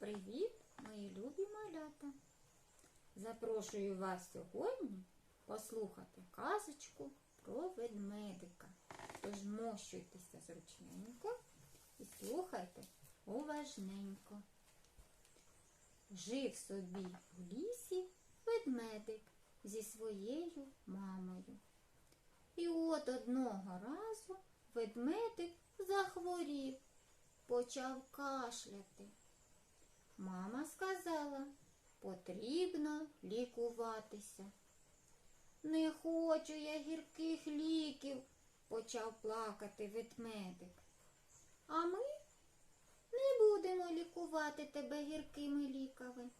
Привіт, мої любі малята! Запрошую вас сьогодні послухати казочку про ведмедика. Тож мощуйтеся зручненько і слухайте уважненько. Жив собі в лісі ведмедик зі своєю мамою. І от одного разу ведмедик захворів, почав кашляти. Мама сказала, потрібно лікуватися. Не хочу я гірких ліків, почав плакати ведмедик. А ми не будемо лікувати тебе гіркими ліками.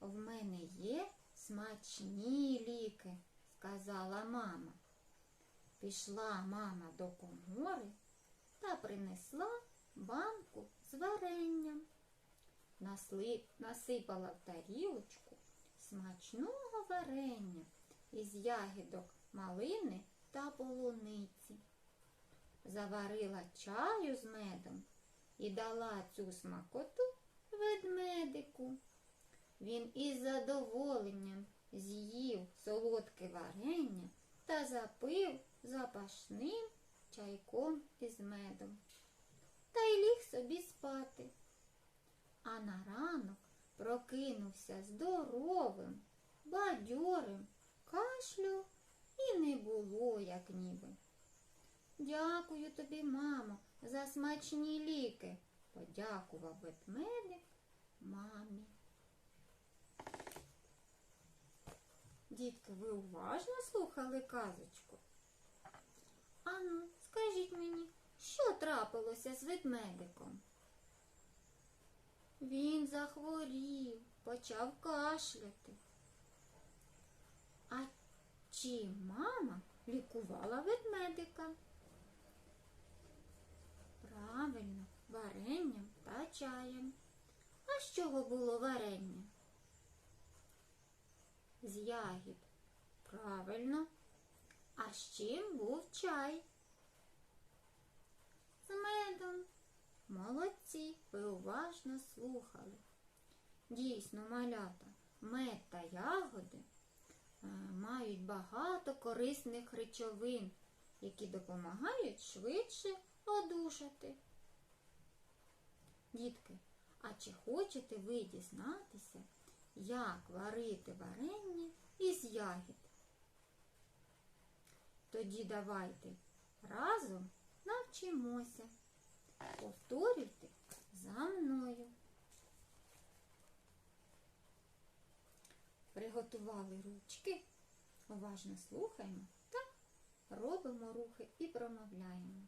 В мене є смачні ліки, сказала мама. Пішла мама до комори та принесла банку з варенням насипала в тарілочку смачного варення із ягідок малини та полуниці. Заварила чаю з медом і дала цю смакоту ведмедику. Він із задоволенням з'їв солодке варення та запив запашним чайком із медом. Та й ліг собі а на ранок прокинувся здоровим, бадьорим, кашлю і не було, як ніби. Дякую тобі, мамо, за смачні ліки, подякував ведмедик мамі. Дітки, ви уважно слухали казочку? Ану, скажіть мені, що трапилося з ведмедиком? Він захворів, почав кашляти. А чим мама лікувала ведмедика? Правильно, варенням та чаєм. А з чого було варення? З ягід. Правильно. А з чим був чай? З медом. Молодці, ви уважно слухали. Дійсно, малята, мед та ягоди е, мають багато корисних речовин, які допомагають швидше одужати. Дітки, а чи хочете ви дізнатися, як варити варення із ягід? Тоді давайте разом навчимося. Повторюйте за мною. Приготували ручки, уважно слухаємо та робимо рухи і промовляємо.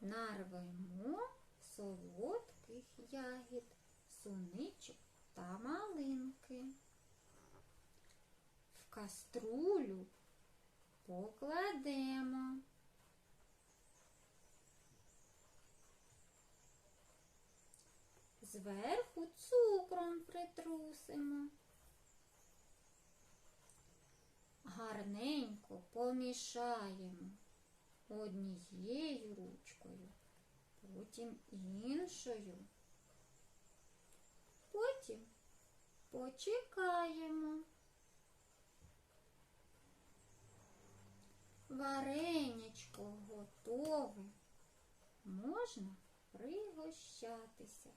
Нарвемо солодких ягід, суничок та малинки. В каструлю покладемо. Зверху цукром притрусимо. Гарненько помішаємо однією ручкою, потім іншою. Потім почекаємо. Варенячко готове. Можна пригощатися.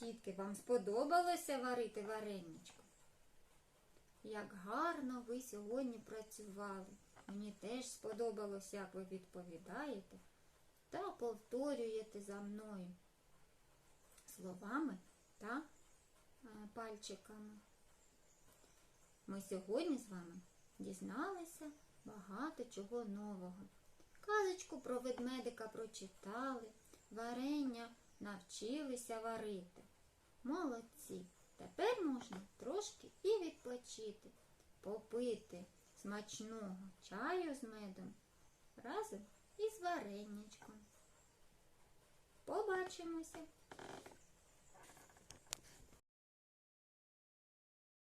Дітки, вам сподобалося варити вареничко? Як гарно ви сьогодні працювали. Мені теж сподобалося, як ви відповідаєте та повторюєте за мною словами та е, пальчиками. Ми сьогодні з вами дізналися багато чого нового. Казочку про ведмедика прочитали, варення навчилися варити. Молодці! Тепер можна трошки і відпочити, попити смачного чаю з медом разом із вареннячком. Побачимося!